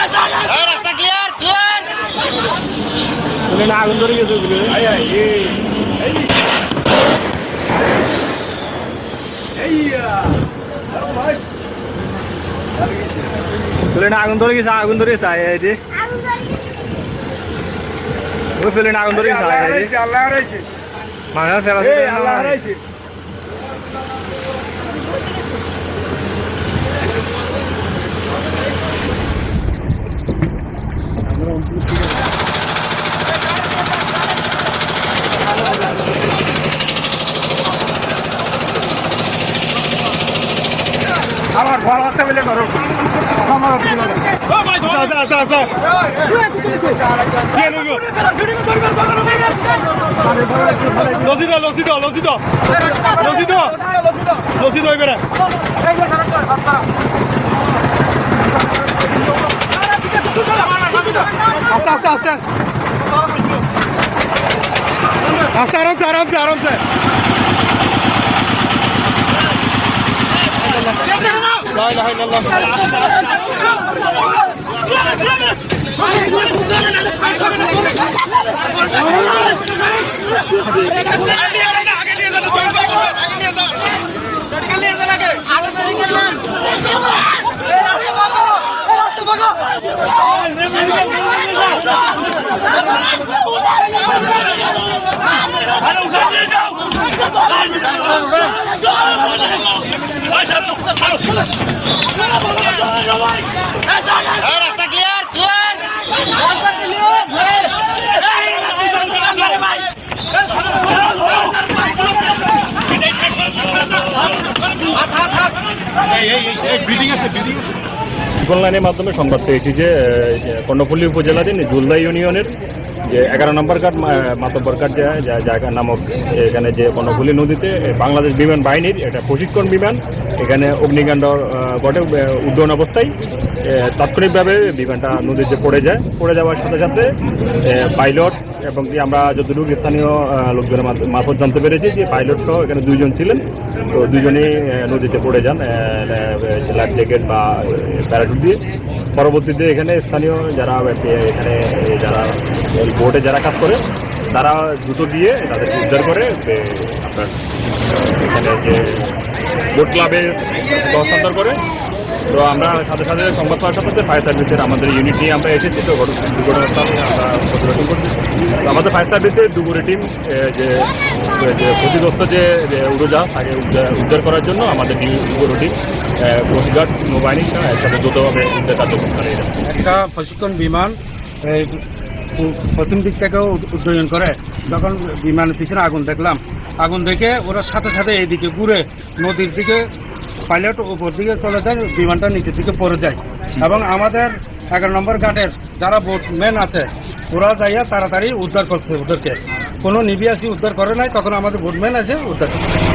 রাস্তা ক্লিয়ার আগুন ধরে গেছে আগুন ধরে গেছে আগুন ধরে গেছে আয় রে ওই আগুন ধরে গেছে আয় আয় রে আল্লাহ রয়েছে মাথা আল্লাহ রয়েছে আমার ফল আছে বলে করো আমার লসিদ লসিদ লসিদ লসিদ লসিদ না আস্তে আস্তে আস্তে আস্তে আরামসে আরামসে আরামসে। لا রাস্তা ক্লিয়ার মাধ্যমে সংবাদ পেয়েছি যে কর্ণফুলী উপজেলাধীন জুলদাই ইউনিয়নের যে এগারো নম্বর কাঠ মাতব্বর যে জায়গা নামক এখানে যে কর্ণফুলী নদীতে বাংলাদেশ বিমান বাহিনীর একটা প্রশিক্ষণ বিমান। এখানে অগ্নিকাণ্ড ঘটে উড্ডয়ন অবস্থায়। তাৎক্ষণিকভাবে বিমানটা নদীতে পড়ে যায়, পড়ে যাওয়ার সাথে সাথে পাইলট এবং কি আমরা যতটুকু স্থানীয় লোকজনের মারফত জানতে পেরেছি যে পাইলট সহ এখানে দুইজন ছিলেন। তো দুজনেই নদীতে পড়ে যান লাইফ জ্যাকেট বা প্যারাশুট দিয়ে। পরবর্তীতে এখানে স্থানীয় যারা এখানে যারা এই বোটে যারা কাজ করে, তারা জুতো দিয়ে তাদেরকে উদ্ধার করে আপনার এখানে যে বোট ক্লাবে হস্তান্তর করে। তো আমরা সাথে সাথে সংবাদ পাওয়ার সাথে ফায়ার সার্ভিসের আমাদের ইউনিট নিয়ে আমরা এসেছি, তো ঘটনা দুর্ঘটনাস্থল আমরা পর্যবেক্ষণ করছি। আমাদের ফায়ার সার্ভিসের দুপুরে টিম যে ক্ষতিগ্রস্ত যে উড়োজাহাজ, তাকে উদ্ধার- উদ্ধার করার জন্য আমাদের দুপুরো টিম কোস্টগার্ড নৌবাহিনী দ্রুতভাবে উদ্ধার একটা প্রশিক্ষণ বিমান পশ্চিম দিক থেকেও উদ- উড্ডয়ন করে। যখন বিমানের পিছনে আগুন দেখলাম, আগুন দেখে ওরা সাথে সাথে এইদিকে ঘুরে নদীর দিকে, পাইলট উপর দিকে চলে যায়, বিমানটা নিচের দিকে পড়ে যায়। এবং আমাদের এগারো নম্বর ঘাটের যারা বোটম্যান আছে, ওরা যাইয়া তাড়াতাড়ি উদ্ধার করছে ওদেরকে। কোনো নিবি আসি উদ্ধার করে নাই, তখন আমাদের বোটম্যান আছে উদ্ধার করছে।